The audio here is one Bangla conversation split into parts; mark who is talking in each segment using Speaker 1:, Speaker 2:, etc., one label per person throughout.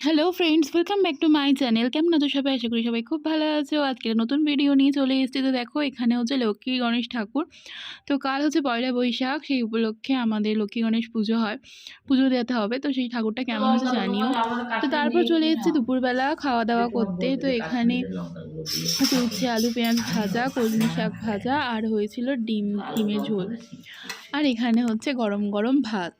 Speaker 1: Hello friends welcome back to my channel কেমন আছো সবাই? আশা করি সবাই খুব ভালো আছো। আজকে নতুন ভিডিও নিয়ে চলে এসেছি। তো দেখো, এখানে হচ্ছে লক্ষ্মী গণেশ ঠাকুর। তো কাল হচ্ছে পয়লা বৈশাখ, সেই উপলক্ষে আমাদের লক্ষ্মী গণেশ পুজো হয়। পুজো দিতে হবে। তো সেই ঠাকুরটা কেমন হচ্ছে জানিও। তো তারপর চলে এসেছি দুপুরবেলা খাওয়া দাওয়া করতে। তো এখানে হচ্ছে আলু, পেঁয়াজ ভাজা, কলমি শাক ভাজা, আর হয়েছিল ডিম, ডিমের ঝোল। আর এখানে হচ্ছে গরম গরম ভাত।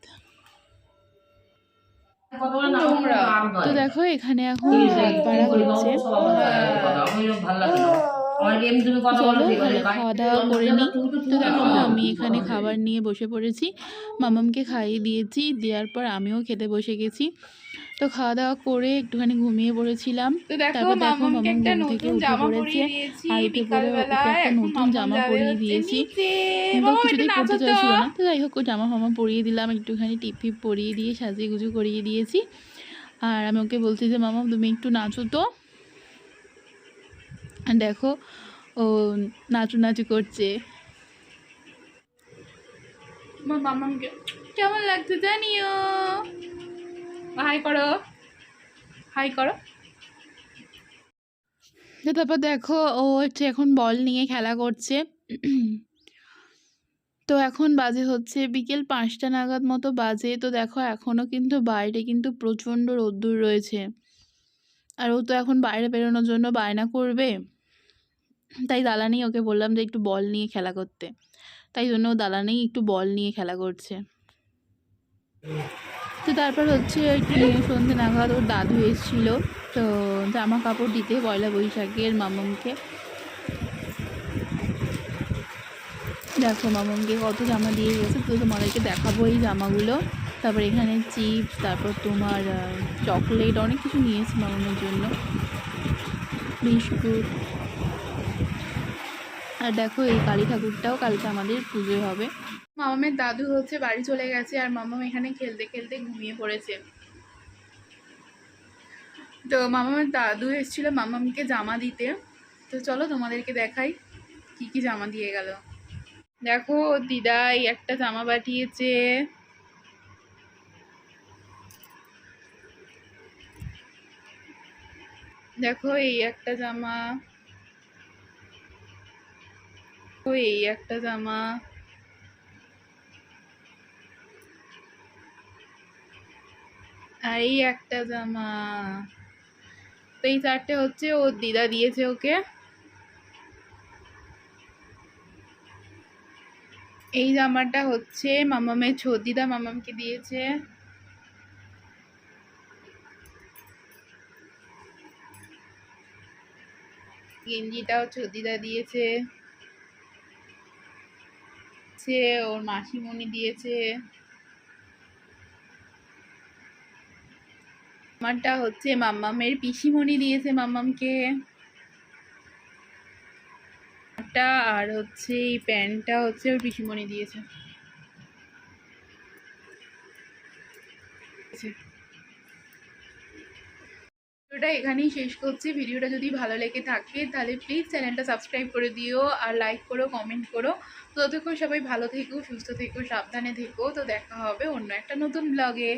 Speaker 1: তো দেখো এখানে এখন ভাত পাড়া হচ্ছে। চলো খাওয়া দাওয়া করে নিই তো দেখো আমি এখানে খাবার নিয়ে বসে পড়েছি। মামামকে খাইয়ে দিয়েছি দেওয়ার পর আমিও খেতে বসে গেছি। তো খাওয়া দাওয়া করে একটুখানি ঘুমিয়ে পড়েছিলাম। তারপর দেখো মামাম
Speaker 2: একটা
Speaker 1: ঘুম থেকে
Speaker 2: নতুন
Speaker 1: উঠে
Speaker 2: জামা
Speaker 1: পড়েছে।
Speaker 2: পরিয়ে দিয়েছি
Speaker 1: আর উঠে পড়ে একটা নতুন জামা পরিয়ে দিয়েছি।
Speaker 2: নিচে।
Speaker 1: কিছুতেই পড়তে
Speaker 2: তো।
Speaker 1: চাইছিল না তো যাই হোক জামা ফামা পরিয়ে দিলাম একটুখানি টিপ পরিয়ে দিয়ে সাজিয়ে গুজু করিয়ে দিয়েছি। আর আমি ওকে বলছি যে মামা তুমি একটু নাচো তো। দেখো ও নাচু নাচু করছে
Speaker 2: মামামকে কেমন লাগছে জানিও? হাই করো। হাই করো।
Speaker 1: তারপর দেখো ও হচ্ছে এখন বল নিয়ে খেলা করছে। তো এখন বাজে হচ্ছে বিকেল পাঁচটা নাগাদ মতো বাজে। তো দেখো এখনও কিন্তু বাইরে কিন্তু প্রচণ্ড রোদ্দুর রয়েছে। আর ও তো এখন বাইরে বেরোনোর জন্য বায়না করবে। তাই দালানেই ওকে বললাম যে একটু বল নিয়ে খেলা করতে। তাই জন্য ও দালানেই একটু বল নিয়ে খেলা করছে। তো তারপর হচ্ছে একটু সন্ধ্যে নাগাদ ওর দাদু এসেছিল। তো জামা কাপড় দিতে পয়লা বৈশাখের মামমকে দেখো মামমকে কত জামা দিয়ে গেছে, তো তোমাদেরকে দেখাবো এই জামাগুলো। তারপর এখানে চিপস, তারপর তোমার চকলেট অনেক কিছু নিয়েছি মামমের জন্য। বিস্কুট। আর দেখো এই কালী ঠাকুরটাও কালকে আমাদের পুজো হবে।
Speaker 2: মামামের দাদু হচ্ছে বাড়ি চলে গেছে আর মামাম এখানে খেলতে খেলতে ঘুমিয়ে পড়েছে। তো মামামের দাদু এসেছিল মামামকে জামা দিতে। তো চলো তোমাদেরকে দেখাই কি কি জামা দিয়ে গেল। দেখো, দিদাই একটা জামা পাঠিয়েছে। দেখো, এই একটা জামা। ও এই একটা জামা। আর এই একটা জামা। তো এই চারটে হচ্ছে, ওর দিদা দিয়েছে ওকে। এই জামাটা হচ্ছে মামামের ছদিদা মামামকে দিয়েছে। গেঞ্জিটাও ছদিদা দিয়েছে। সে ওর মাসিমণি দিয়েছে। আমারটা হচ্ছে মাম্মামের পিসিমণি দিয়েছে মাম্মামকে। আর হচ্ছে এই প্যান্টটা হচ্ছে ওর পিসিমণি দিয়েছে। ভিডিওটা এখানেই শেষ করছি। ভিডিওটা যদি ভালো লেগে থাকে, তাহলে প্লিজ চ্যানেলটা সাবস্ক্রাইব করে দিও আর লাইক করো কমেন্ট করো। তো ততক্ষণ সবাই ভালো থেকো, সুস্থ থেকো, সাবধানে থেকো। তো দেখা হবে অন্য একটা নতুন ব্লগে